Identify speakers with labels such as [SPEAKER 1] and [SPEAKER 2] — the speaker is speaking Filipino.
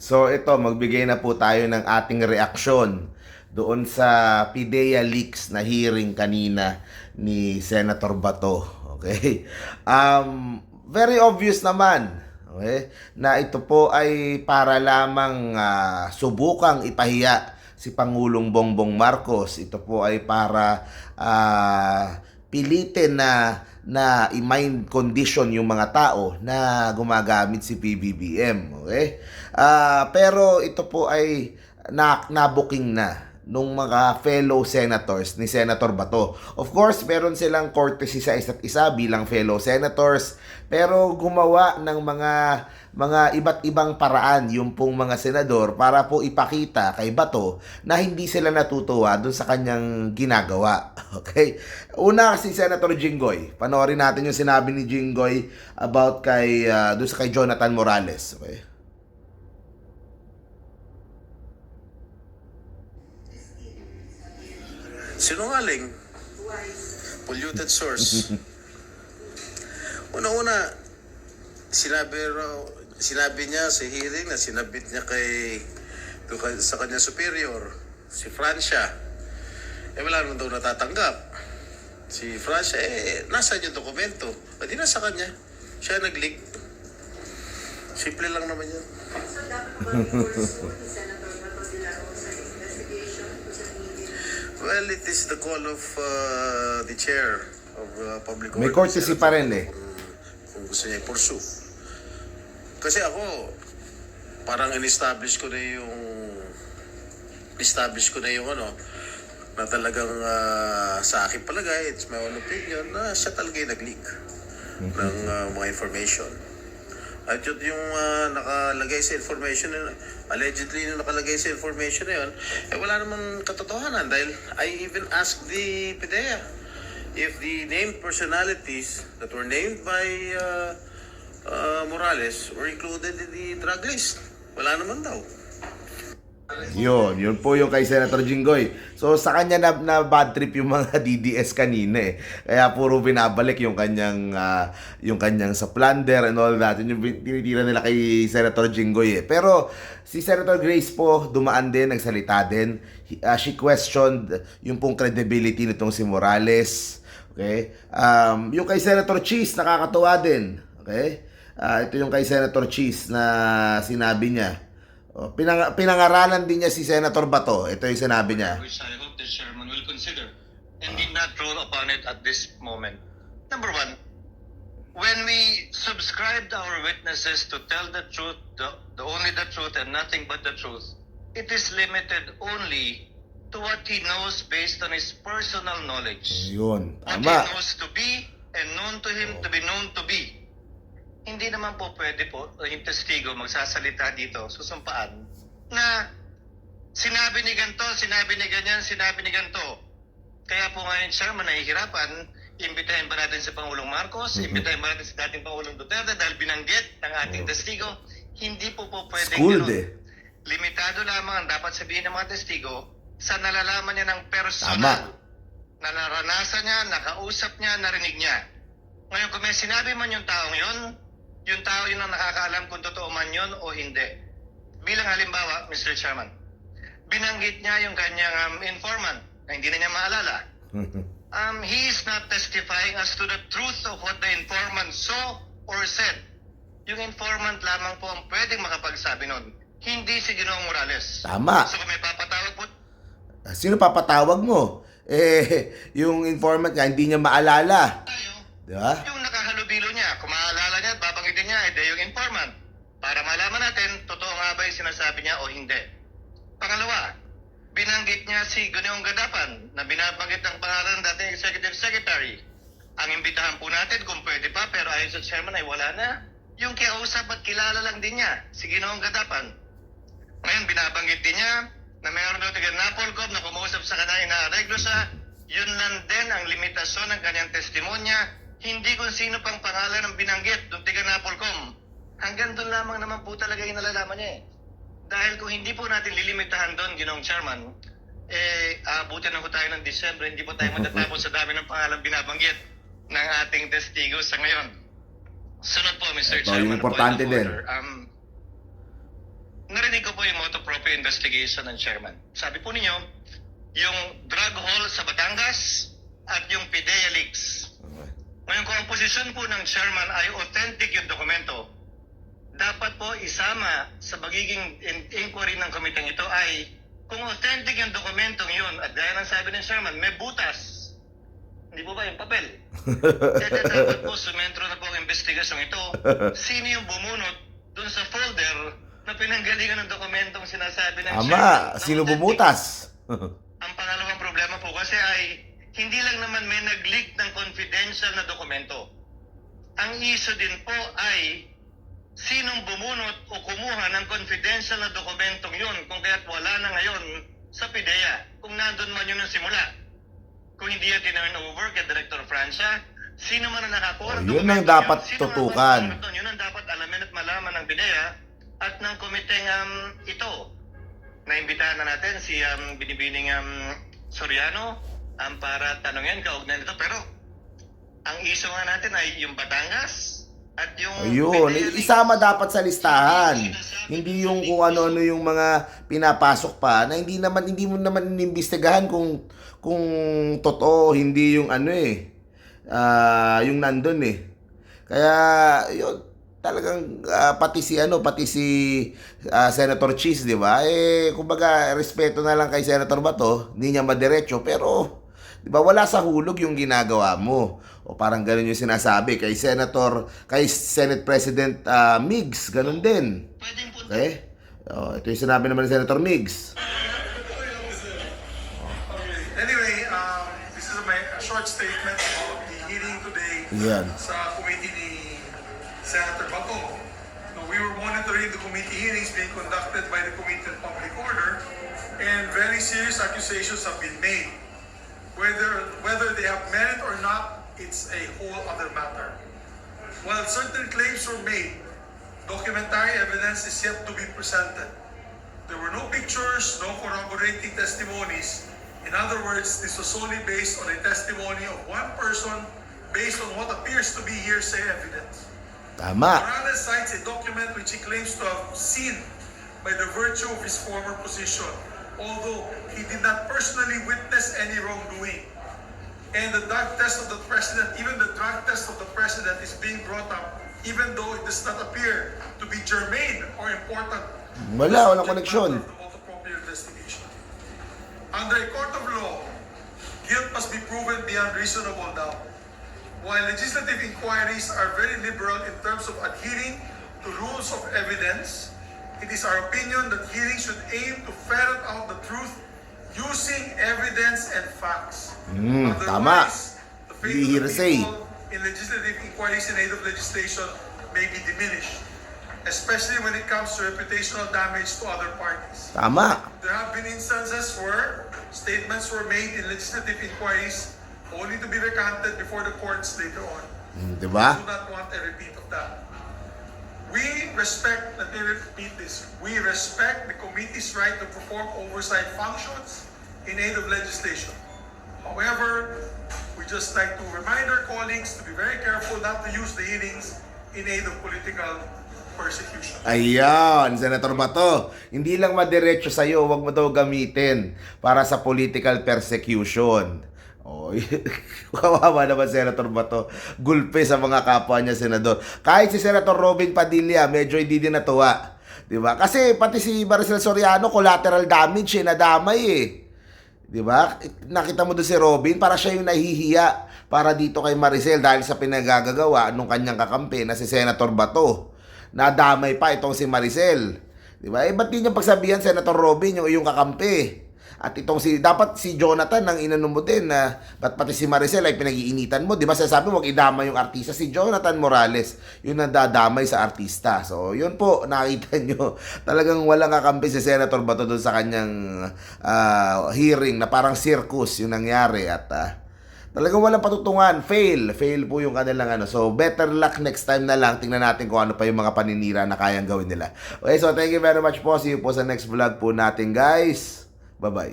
[SPEAKER 1] So ito, magbigay na po tayo ng ating reaksyon doon sa PIDEA leaks na hearing kanina ni Senator Bato. Okay? Um, very obvious naman okay, na ito po ay para lamang ah, subukang ipahiya si Pangulong Bongbong Marcos. Ito po ay para ah, pilitin na na i-mind condition yung mga tao na gumagamit si PBBM. Okay? Ah, pero ito po ay na, nabuking na nung mga fellow senators ni Senator Bato. Of course, meron silang courtesy sa isa't isa bilang fellow senators, pero gumawa ng mga mga iba't ibang paraan yung pong mga senador para po ipakita kay Bato na hindi sila natutuwa dun sa kanyang ginagawa. Okay? Una si Senator Jinggoy. Panoorin natin yung sinabi ni Jinggoy about kay ah, dun sa kay Jonathan Morales. Okay?
[SPEAKER 2] Sinungaling. Polluted source. Una-una, sinabi raw, sinabi niya sa hearing na sinabit niya kay, sa kanya superior, si Francia. Eh wala naman daw natatanggap. Si Francia, eh, nasa yung dokumento? Eh, di nasa kanya. Siya nag-leak. Simple lang naman yan.
[SPEAKER 3] So, dapat ba
[SPEAKER 2] Well, it is the call of uh, the chair of uh, public
[SPEAKER 1] May courtesy pa rin eh.
[SPEAKER 2] Kung, gusto niya i-pursue. Kasi ako, parang in-establish ko na yung establish ko na yung ano, na talagang ah, sa akin palagay, it's my own opinion, na siya talaga yung nag-leak ng ah, mga information. At yun yung ah, nakalagay sa information, allegedly yung nakalagay sa information na yun, eh wala namang katotohanan dahil I even asked the PIDEA if the named personalities that were named by uh, uh, Morales were included in the drug list. Wala naman daw.
[SPEAKER 1] Yun, yun po yung kay Senator Jinggoy. So sa kanya na, na bad trip yung mga DDS kanina eh. Kaya puro binabalik yung kanyang ah, yung kanyang sa plunder and all that. Yun yung tinitira nila kay Senator Jinggoy eh. Pero si Senator Grace po dumaan din, nagsalita din. Ah, she questioned yung pong credibility nitong si Morales. Okay? Um, yung kay Senator Cheese nakakatuwa din. Okay? Ah, ito yung kay Senator Cheese na sinabi niya. Oh, pinang pinangaralan din niya si Senator Bato. Ito yung sinabi niya.
[SPEAKER 4] which I hope the chairman will consider and did not rule upon it at this moment. Number one, when we subscribed our witnesses to tell the truth, the, the only the truth and nothing but the truth, it is limited only to what he knows based on his personal knowledge.
[SPEAKER 1] Yun,
[SPEAKER 4] What he
[SPEAKER 1] tama.
[SPEAKER 4] knows to be and known to him to be known to be. Hindi naman po pwede po uh, yung testigo magsasalita dito, susumpaan, na sinabi ni ganito, sinabi ni ganyan, sinabi ni ganito. Kaya po ngayon, Chairman, nahihirapan, imbitahin ba natin si Pangulong Marcos,
[SPEAKER 1] Mhm.
[SPEAKER 4] imbitahin ba natin si dating Pangulong Duterte dahil binanggit ng ating
[SPEAKER 1] Oh.
[SPEAKER 4] testigo, hindi po po pwede
[SPEAKER 1] Schooled eh.
[SPEAKER 4] Limitado lamang ang dapat sabihin ng mga testigo sa nalalaman niya ng personal
[SPEAKER 1] Tama.
[SPEAKER 4] na naranasan niya, nakausap niya, narinig niya. Ngayon, kung may sinabi man yung taong yon, yung tao yun ang nakakaalam kung totoo man yun o hindi. Bilang halimbawa, Mr. Chairman, binanggit niya yung kanyang um, informant na hindi na niya maalala. Um, he is not testifying as to the truth of what the informant saw or said. Yung informant lamang po ang pwedeng makapagsabi nun. Hindi si Ginoong Morales.
[SPEAKER 1] Tama.
[SPEAKER 4] So kung may papatawag po
[SPEAKER 1] Sino papatawag mo? Eh, yung informant niya, hindi niya maalala.
[SPEAKER 4] tayo,
[SPEAKER 1] Di ba?
[SPEAKER 4] Yung nakahalubilo niya, kung maalala niya, edi yung informant. Para malaman natin, totoo nga ba yung sinasabi niya o hindi. Pangalawa, binanggit niya si Guneong Gadapan na binabanggit ang pangalan ng dating Executive Secretary. Ang imbitahan po natin kung pwede pa, pero ayon sa chairman ay wala na. Yung kiyausap at kilala lang din niya, si Ginoong Gadapan. Ngayon, binabanggit din niya na mayroon daw taga Napolcom na kumausap sa kanya inaareglo sa yun lang din ang limitasyon ng kanyang testimonya, hindi kung sino pang pangalan ng binanggit doon taga Napolcom. Hanggang doon lamang naman po talaga yung nalalaman niya eh. Dahil kung hindi po natin lilimitahan doon, ginong chairman, eh, aabutin na po tayo ng Disyembre, hindi po tayo matatapos sa dami ng pangalan binabanggit ng ating testigo sa ngayon. Sunod po, Mr.
[SPEAKER 1] Ito,
[SPEAKER 4] Chairman.
[SPEAKER 1] yung importante din.
[SPEAKER 4] Um, narinig ko po yung motu proprio investigation ng chairman. Sabi po ninyo, yung drug haul sa Batangas at yung PIDEA leaks. Ngayon kung ang posisyon po ng chairman ay authentic yung dokumento, dapat po isama sa magiging in- inquiry ng komiteng ito ay kung authentic yung dokumentong yun at gaya ng sabi ng chairman, may butas. Hindi po ba yung papel? Kaya dapat po sumentro na po ang investigasyong ito. Sino yung bumunot dun sa folder na pinanggalingan ng dokumentong sinasabi ng
[SPEAKER 1] Ama,
[SPEAKER 4] chairman
[SPEAKER 1] sino
[SPEAKER 4] authentic?
[SPEAKER 1] bumutas?
[SPEAKER 4] Ang pangalawang problema po kasi ay hindi lang naman may nag-leak ng confidential na dokumento. Ang issue din po ay sinong bumunot o kumuha ng confidential na dokumentong yun kung kaya't wala na ngayon sa PIDEA kung nandun man yun ng simula. Kung hindi yan tinawin over kay Director Francia, sino man ang nakakuha ng
[SPEAKER 1] Oh, yun ang dapat
[SPEAKER 4] yun,
[SPEAKER 1] tutukan.
[SPEAKER 4] ang nakakuha Yun ang dapat alamin at malaman ng PIDEA at ng komiteng um, ito naimbitahan na natin si um, Binibining um, Soriano um, para tanongin kaugnay nito. Pero ang issue nga natin ay yung Batangas at yung...
[SPEAKER 1] Ayun,
[SPEAKER 4] Leaks.
[SPEAKER 1] isama dapat sa listahan. Hindi yung kung ano-ano yung mga pinapasok pa na hindi naman hindi mo naman inimbestigahan kung kung totoo hindi yung ano eh. ah, yung nandun eh. Kaya yun talagang ah, pati si ano pati si ah, Senator Cheese, 'di ba? Eh kumbaga respeto na lang kay Senator Bato, hindi niya madiretso pero 'di ba wala sa hulog yung ginagawa mo. O parang ganun yung sinasabi kay Senator kay Senate President ah, Migs, ganun din. Okay? Oh, ito yung sinabi naman ni Senator Migs.
[SPEAKER 5] Anyway, um, this is my a short statement about the hearing today
[SPEAKER 1] Yan.
[SPEAKER 5] sa committee ni Senator Bato. No, we were monitoring the committee hearings being conducted by the Committee on Public Order and very serious accusations have been made. Whether, whether they have merit or not, it's a whole other matter. While certain claims were made, documentary evidence is yet to be presented. There were no pictures, no corroborating testimonies. In other words, this was solely based on a testimony of one person based on what appears to be hearsay evidence.
[SPEAKER 1] Tama.
[SPEAKER 5] Morales cites a document which he claims to have seen by the virtue of his former position, although he did not personally witness any wrongdoing. And the drug test of the president, even the drug test of the president is being brought up, even though it does not appear to be germane or important.
[SPEAKER 1] Wala, walang koneksyon.
[SPEAKER 5] Under a court of law, guilt must be proven beyond reasonable doubt. While legislative inquiries are very liberal in terms of adhering to rules of evidence, it is our opinion that hearings should aim to ferret out the truth using evidence and facts.
[SPEAKER 1] Mm, tama.
[SPEAKER 5] The faith of the people in legislative inquiries in aid of legislation may be diminished, especially when it comes to reputational damage to other parties.
[SPEAKER 1] Tama.
[SPEAKER 5] There have been instances where statements were made in legislative inquiries only to be recanted before the courts later on.
[SPEAKER 1] Mm, 'Di ba?
[SPEAKER 5] do not want a repeat of that. We respect, let me repeat this, we respect the committee's right to perform oversight functions in aid of legislation. However, we just like to remind our colleagues to be very careful not to use the hearings in aid of political persecution.
[SPEAKER 1] Ayan, Senator Bato. Hindi lang madiretso sa'yo, wag mo daw gamitin para sa political persecution. Oh, kawawa naman Senator Bato. Gulpe sa mga kapwa niya senador. Kahit si Senator Robin Padilla, medyo hindi din natuwa. 'Di ba? Kasi pati si Maricel Soriano collateral damage eh, nadamay eh. 'Di ba? Nakita mo doon si Robin para siya yung nahihiya para dito kay Maricel dahil sa pinagagagawa nung kanyang kakampi na si Senator Bato. Nadamay pa itong si Maricel. 'Di ba? Eh ba't di niya pagsabihan Senator Robin yung iyong kakampi? At itong si dapat si Jonathan ang inano mo din na ba't pati si Maricel ay pinag-iinitan mo, 'di ba? Sasabi mo idama yung artista si Jonathan Morales, yung nadadamay sa artista. So, yun po, nakita nyo. Talagang walang kakampi si Senator Bato doon sa kanyang ah, hearing na parang circus yung nangyari at ah, Talagang walang patutungan. Fail. Fail po yung kanilang ano. So, better luck next time na lang. Tingnan natin kung ano pa yung mga paninira na kayang gawin nila. Okay, so thank you very much po. See you po sa next vlog po natin, guys. Bye bye